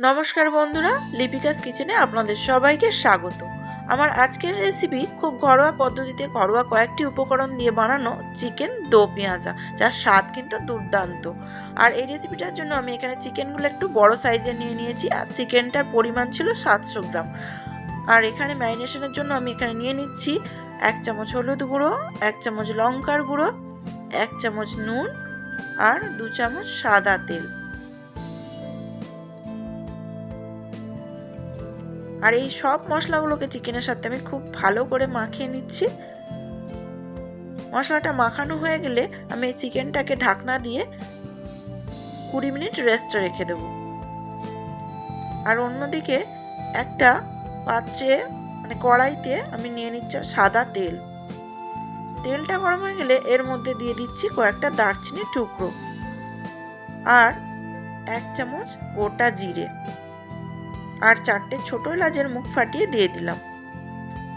নমস্কার বন্ধুরা, লিপিকাস কিচেনে আপনাদের সবাইকে স্বাগত। আমার আজকের রেসিপি খুব ঘরোয়া পদ্ধতিতে ঘরোয়া কয়েকটি উপকরণ দিয়ে বানানো চিকেন দো পেঁয়াজা, যার স্বাদ কিন্তু দুর্দান্ত। আর এই রেসিপিটার জন্য আমি এখানে চিকেনগুলো একটু বড় সাইজের নিয়ে নিয়েছি, আর চিকেনটার পরিমাণ ছিল সাতশো গ্রাম। আর এখানে ম্যারিনেশনের জন্য আমি এখানে নিয়ে নিচ্ছি এক চামচ হলুদ গুঁড়ো, এক চামচ লঙ্কার গুঁড়ো, এক চামচ নুন, আর দু চামচ সাদা তেল। আর এই সব মশলাগুলোকে চিকেনের সাথে আমি খুব ভালো করে মাখিয়ে নিচ্ছি। মশলাটা মাখানো হয়ে গেলে আমি এই চিকেনটাকে ঢাকনা দিয়ে কুড়ি মিনিট রেস্টে রেখে দেব। আর অন্যদিকে একটা পাত্রে মানে কড়াইতে আমি নিয়ে নিচ্ছি সাদা তেল। তেলটা গরম হয়ে গেলে এর মধ্যে দিয়ে দিচ্ছি কয়েকটা দারচিনি টুকরো। আর এক চামচ গোটা জিরে। আর চারটে ছোটো এলাচের মুখ ফাটিয়ে দিয়ে দিলাম।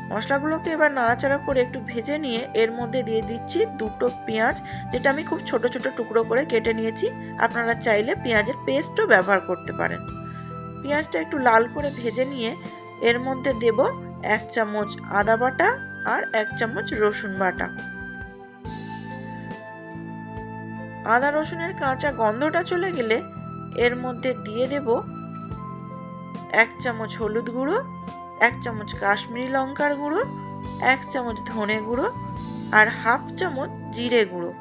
মশলাগুলোকে এবার নাড়াচাড়া করে একটু ভেজে নিয়ে এর মধ্যে দিয়ে দিচ্ছি দুটো পেঁয়াজ, যেটা আমি খুব ছোট ছোট টুকরো করে কেটে নিয়েছি। আপনারা চাইলে পেঁয়াজের পেস্টও ব্যবহার করতে পারেন। পেঁয়াজটা একটু লাল করে ভেজে নিয়ে এর মধ্যে দেব এক চামচ আদা বাটা আর এক চামচ রসুন বাটা। আদা রসুনের কাঁচা গন্ধটা চলে গেলে এর মধ্যে দিয়ে দেব এক চামচ হলুদ গুঁড়ো, এক চামচ কাশ্মীরি লঙ্কার গুঁড়ো, এক চামচ ধনে গুঁড়ো আর হাফ চামচ জিরে গুঁড়ো।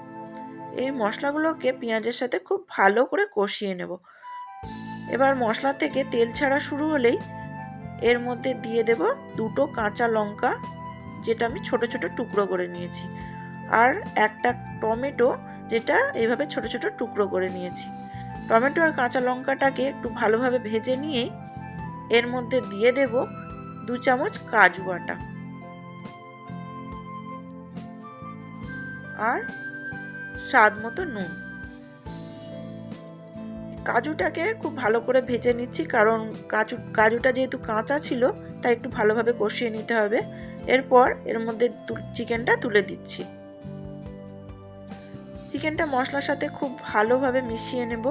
এই মশলাগুলোকে পেঁয়াজের সাথে খুব ভালো করে কষিয়ে নেব। এবার মশলা থেকে তেল ছাড়া শুরু হলেই এর মধ্যে দিয়ে দেব দুটো কাঁচা লঙ্কা, যেটা আমি ছোট ছোট টুকরো করে নিয়েছি, আর একটা টমেটো, যেটা এইভাবে ছোট ছোট টুকরো করে নিয়েছি। টমেটো আর কাঁচা লঙ্কাটাকে একটু ভালোভাবে ভেজে নিয়েই এর মধ্যে দিয়ে দেব দু চামচ কাজু বাটা। আর স্বাদ মতো নুন। কাজুটাকে খুব ভালো করে ভেজে নিচ্ছি, কারণ কাজু, কাজুটা যেহেতু কাঁচা ছিল, তাই একটু ভালোভাবে কষিয়ে নিতে হবে। এরপর এর মধ্যে চিকেনটা তুলে দিচ্ছি। চিকেনটা মশলার সাথে খুব ভালোভাবে মিশিয়ে নেব।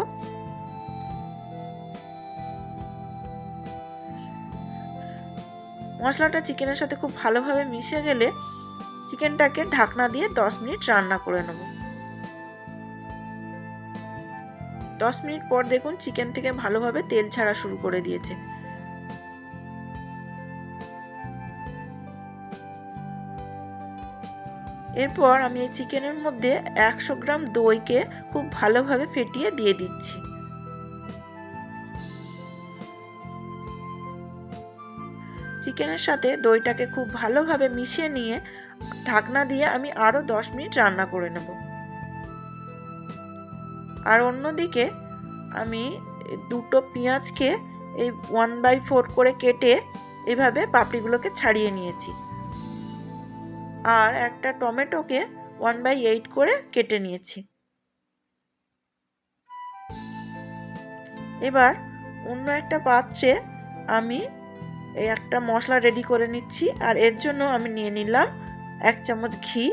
মশলাটা চিকেনের সাথে খুব ভালোভাবে মিশে গেলে চিকেনটাকে ঢাকনা দিয়ে দশ মিনিট রান্না করে নেব। দশ মিনিট পর দেখুন চিকেন থেকে ভালোভাবে তেল ছাড়া শুরু করে দিয়েছে। এরপর আমি এই চিকেনের মধ্যে একশো গ্রাম দইকে খুব ভালোভাবে ফেটিয়ে দিয়ে দিচ্ছি। চিকেনের সাথে দইটাকে খুব ভালোভাবে মিশিয়ে নিয়ে ঢাকনা দিয়ে আমি আরও দশ মিনিট রান্না করে নেব। আর অন্যদিকে আমি দুটো পেঁয়াজকে এই ওয়ান বাই ফোর করে কেটে এভাবে পাপড়িগুলোকে ছাড়িয়ে নিয়েছি। আর একটা টমেটোকে ওয়ান বাই এইট করে কেটে নিয়েছি। এবার অন্য একটা পাত্রে আমি এই একটা মশলা রেডি করে নিচ্ছি, আর এর জন্য আমি নিয়ে নিলাম এক চামচ ঘি।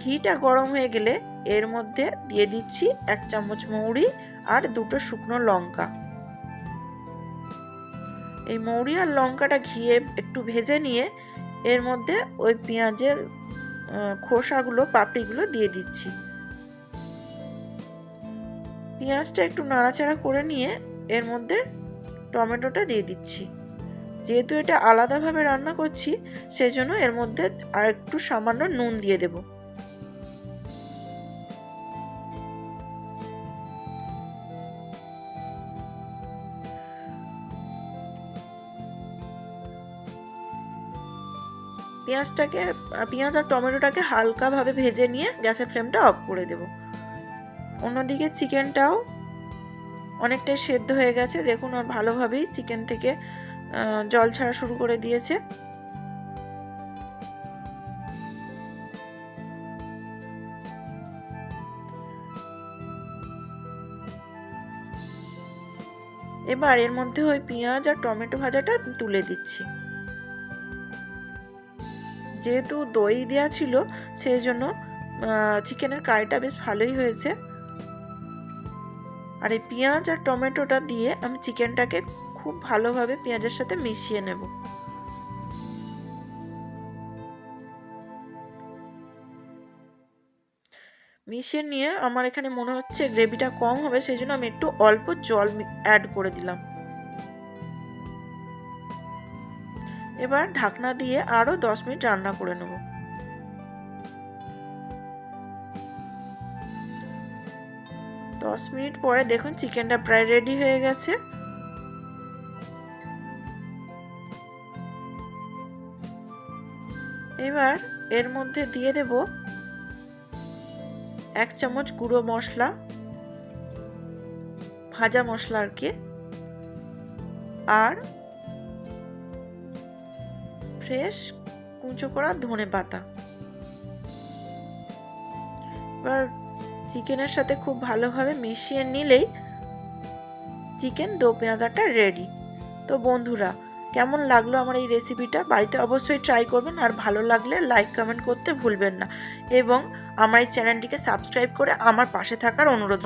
ঘিটা গরম হয়ে গেলে এর মধ্যে দিয়ে দিচ্ছি এক চামচ মৌরি আর দুটো শুকনো লঙ্কা। এই মৌরি আর লঙ্কাটা ঘিয়ে একটু ভেজে নিয়ে এর মধ্যে ওই পেঁয়াজের খোসাগুলো, পাপড়িগুলো দিয়ে দিচ্ছি। পেঁয়াজটা একটু নাড়াচাড়া করে নিয়ে এর মধ্যে টমেটোটা দিয়ে দিচ্ছি। যেহেতু এটা আলাদাভাবে রান্না করছি, সেজন্য এর মধ্যে আর একটু সামান্য নুন দিয়ে দেব। পেঁয়াজটাকে, পেঁয়াজ আর টমেটোটাকে হালকাভাবে ভেজে নিয়ে গ্যাসের ফ্লেমটা অফ করে দেব। অন্যদিকে চিকেনটাও অনেকটাই সেদ্ধ হয়ে গেছে। দেখুন, আর ভালোভাবেই চিকেন থেকে জল ছাড়া শুরু করে দিয়েছে। এবার এর মধ্যে ওই পেঁয়াজ আর টমেটো ভাজাটা তুলে দিচ্ছি। যেহেতু দই দেওয়া ছিল, সেই জন্য চিকেনের কারিটা বেশ ভালোই হয়েছে। আর এই পেঁয়াজ আর টমেটোটা দিয়ে আমি চিকেনটাকে খুব ভালোভাবে পেঁয়াজের সাথে মিশিয়ে নেব। মিশিয়ে নিয়ে আমার এখানে মনে হচ্ছে গ্রেভিটা কম হবে, সেই জন্য আমি একটু অল্প জল অ্যাড করে দিলাম। এবার ঢাকনা দিয়ে আরও দশ মিনিট রান্না করে নেব। দশ মিনিট পরে দেখুন চিকেনটা প্রায় রেডি হয়ে গেছে। এবার এর মধ্যে দিয়ে দেব এক চামচ গুঁড়ো মশলা, ভাজা মশলা আর কি, আর ফ্রেশ কুঁচো করা ধনে পাতা। এবার চিকেনের সাথে খুব ভালোভাবে মিশিয়ে নিলেই চিকেন দো পেঁয়াজাটা রেডি তো বন্ধুরা কেমন লাগল আমার এই রেসিপিটা বাড়িতে অবশ্যই ট্রাই করবেন আর ভালো লাগলে লাইক কমেন্ট করতে ভুলবেন না। এবং আমার এই চ্যানেলটিকে সাবস্ক্রাইব করে আমার পাশে থাকার অনুরোধ